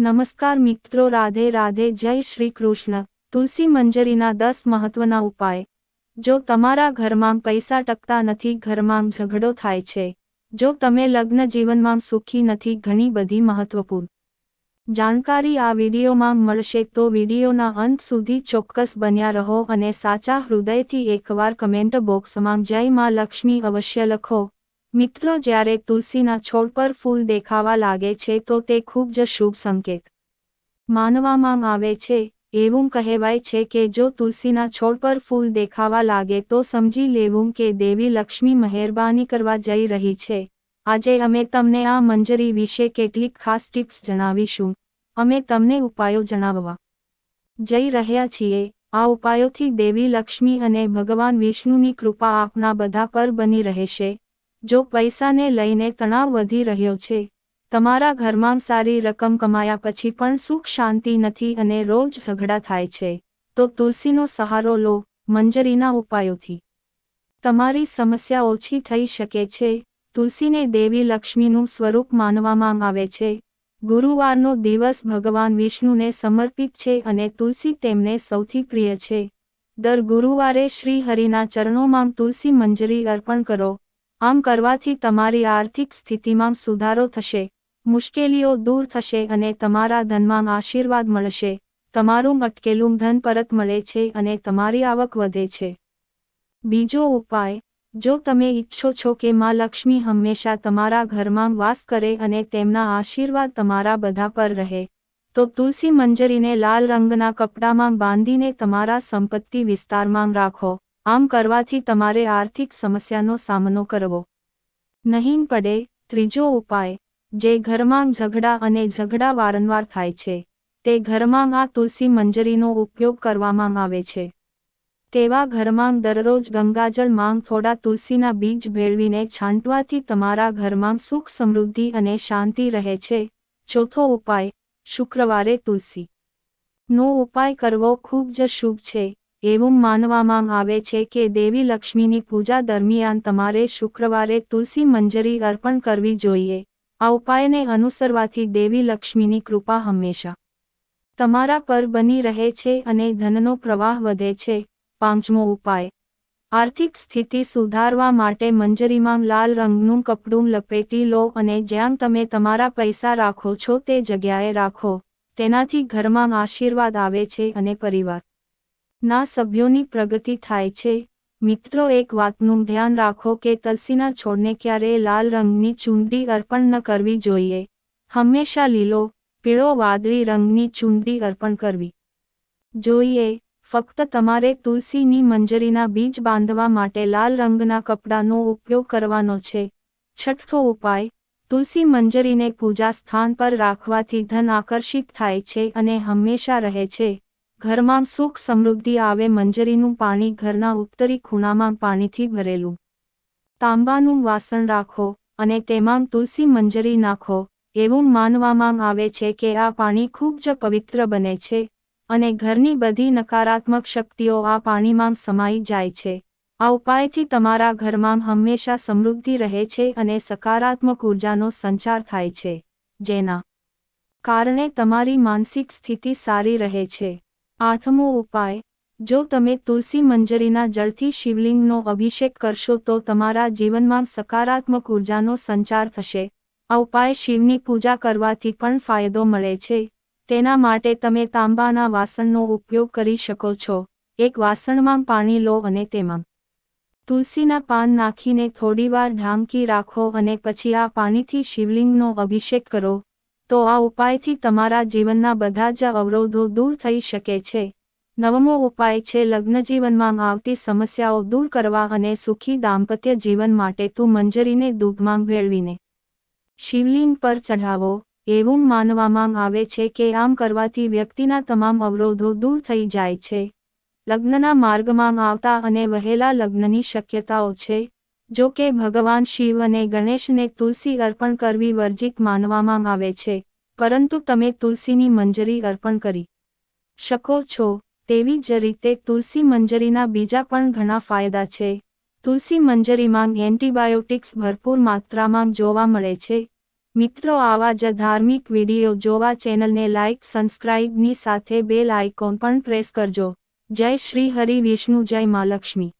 નમસ્કાર મિત્રો, રાધે રાધે, જય શ્રી કૃષ્ણ. તુલસી મંજરીના દસ મહત્વના ઉપાય. જો તમારા ઘરમાં પૈસા ટકતા નથી, ઘરમાં ઝઘડો થાય છે. જો તમે લગ્ન જીવનમાં સુખી નથી, ઘણી બધી મહત્વપૂર્ણ જાણકારી આ વિડીયોમાં મળશે. તો વિડીયોના અંત સુધી ચોક્કસ બન્યા રહો અને સાચા હૃદયથી એકવાર કમેન્ટ બોક્સમાં જય માં લક્ષ્મી અવશ્ય લખો. મિત્રો, જ્યારે તુલસીના છોડ પર ફૂલ દેખાવા લાગે છે, તો તે ખૂબ જ શુભ સંકેત માનવામાં આવે છે. એવું કહેવાય છે કે જો તુલસીના છોડ પર ફૂલ દેખાવા લાગે, તો સમજી લેવું કે દેવી લક્ષ્મી મહેરબાની કરવા જઈ રહી છે. આજે અમે તમને આ મંજરી વિશે કેટલીક ખાસ ટિપ્સ જણાવીશું. અમે તમને ઉપાયો જણાવવા જઈ રહ્યા છીએ. આ ઉપાયોથી દેવી લક્ષ્મી અને ભગવાન વિષ્ણુની કૃપા આપના બધા પર બની રહેશે. જો પૈસાને લઈને તણાવ વધી રહ્યો છે, તમારા ઘરમાં સારી રકમ કમાયા પછી પણ સુખ શાંતિ નથી અને રોજ ઝઘડા થાય છે, તો તુલસીનો સહારો લો, મંજરીના ઉપાયોથી. તમારી સમસ્યા ઓછી થઈ શકે છે, તુલસીને દેવી લક્ષ્મીનું સ્વરૂપ માનવામાં આવે છે. ગુરુવારનો દિવસ ભગવાન વિષ્ણુને સમર્પિત છે અને તુલસી તેમને સૌથી પ્રિય છે. દર ગુરુવારે શ્રી હરિના ચરણોમાં તુલસી મંજરી અર્પણ કરો આમ કરવાથી તમારી આર્થિક સ્થિતિમાં સુધારો થશે, મુશ્કેલીઓ દૂર થશે અને તમારા ધનમાં આશીર્વાદ મળશે, તમારું અટકેલું ધન પરત મળે છે અને તમારી આવક વધે છે. બીજો ઉપાય, જો તમે ઈચ્છો છો કે માં લક્ષ્મી હંમેશા તમારા ઘરમાં વાસ કરે અને તેમના આશીર્વાદ તમારા બધા પર રહે, તો તુલસી મંજરીને લાલ રંગના કપડામાં બાંધીને તમારા સંપત્તિ વિસ્તારમાં રાખો. આમ કરવાથી તમારે આર્થિક સમસ્યાનો સામનો કરવો. નહીં પડે, ત્રીજો ઉપાય, જે ઘરમાં ઝઘડા અને ઝઘડા વારંવાર થાય છે, તે ઘરમાં આ તુલસી મંજરીનો ઉપયોગ કરવામાં આવે છે. તેવા ઘરમાં દરરોજ ગંગાજળ માંગ થોડા તુલસીના બીજ ભેળવીને છાંટવાથી તમારા ઘરમાં સુખ સમૃદ્ધિ અને શાંતિ રહે છે. ચોથો ઉપાય, શુક્રવારે તુલસી. નો ઉપાય કરવો ખૂબ જ શુભ છે. એવું માનવામાં આવે છે કે દેવી લક્ષ્મીની પૂજા દરમિયાન તમારે શુક્રવારે તુલસી મંજરી અર્પણ કરવી જોઈએ. આ ઉપાયને અનુસરવાથી દેવી લક્ષ્મીની કૃપા હંમેશા તમારા પર બની રહે છે અને ધનનો પ્રવાહ વધે છે. પાંચમો ઉપાય. આર્થિક સ્થિતિ સુધારવા માટે મંજરીમાં લાલ રંગનું કપડું લપેટી લો અને જ્યાં તમે તમારા પૈસા રાખો છો તે જગ્યાએ રાખો. તેનાથી ઘરમાં આશીર્વાદ આવે છે અને પરિવાર ના સભ્યોની પ્રગતિ થાય છે. મિત્રો, એક વાતનું ધ્યાન રાખો કે તલસીના છોડને ક્યારેય લાલ રંગની ચૂંદડી અર્પણ ન કરવી જોઈએ. હંમેશા લીલો, પીળો, વાદળી રંગની ચૂંદડી અર્પણ કરવી જોઈએ. ફક્ત તમારે તુલસીની મંજરીના બીજ બાંધવા માટે લાલ રંગના કપડાનો ઉપયોગ કરવાનો છે. છઠ્ઠો ઉપાય, તુલસી મંજરીને પૂજા સ્થાન પર રાખવાથી ધન આકર્ષિત થાય છે અને હંમેશા રહે છે. ઘરમાં સુખ સમૃદ્ધિ આવે મંજરીનું પાણી ઘરના ઉત્તરી ખૂણામાં પાણીથી ભરેલું. તાંબાનું વાસણ રાખો અને તેમાં તુલસી મંજરી નાખો, એવું માનવામાં આવે છે કે આ પાણી ખૂબ જ પવિત્ર બને છે અને ઘરની બધી નકારાત્મક શક્તિઓ આ પાણીમાં સમાઈ જાય છે. આ ઉપાયથી તમારા ઘરમાં હંમેશા સમૃદ્ધિ રહે છે અને સકારાત્મક ઉર્જાનો સંચાર થાય છે. જેના કારણે તમારી માનસિક સ્થિતિ સારી રહે છે. આઠમો ઉપાય, જો તમે તુલસી મંજરીના જળથી શિવલિંગનો અભિષેક કરશો તો તમારા જીવનમાં સકારાત્મક ઉર્જાનો સંચાર થશે. આ ઉપાય શિવની પૂજા કરવાથી પણ ફાયદો મળે છે. તેના માટે તમે તાંબાના વાસણનો ઉપયોગ કરી શકો છો. એક વાસણમાં પાણી લો અને તેમાં તુલસીના પાન નાખીને થોડીવાર ઢાંકી રાખો અને પછી આ પાણીથી શિવલિંગનો અભિષેક કરો. તો આ ઉપાયથી તમારા જીવનના બધા જ અવરોધો દૂર થઈ શકે છે. નવમો ઉપાય છે લગ્ન જીવનમાં આવતી સમસ્યાઓ દૂર કરવા અને સુખી દાંપત્ય જીવન માટે તું મંજરીને દૂધમાં ભેળવીને શિવલિંગ પર ચઢાવો. એવું માનવામાં આવે છે કે આમ કરવાથી વ્યક્તિના તમામ અવરોધો દૂર થઈ જાય છે. લગ્નના માર્ગમાં આવતા અને વહેલા લગ્નની શક્યતાઓ છે. જો કે ભગવાન શિવ અને ગણેશને તુલસી અર્પણ કરવી વર્જિત માનવામાં આવે છે, પરંતુ તમે તુલસીની મંજરી અર્પણ કરી શકો છો. તેવી જ રીતે તુલસી મંજરીના બીજા પણ ઘણા ફાયદા છે. તુલસી મંજરીમાં એન્ટીબાયોટિક્સ ભરપૂર માત્રામાં જોવા મળે છે. મિત્રો, આવા જ ધાર્મિક વીડિયો જોવા ચેનલને લાઇક સબસ્ક્રાઇબની સાથે બેલ આઇકોન પણ પ્રેસ કરજો. જય શ્રી હરિ વિષ્ણુ, જય મા લક્ષ્મી.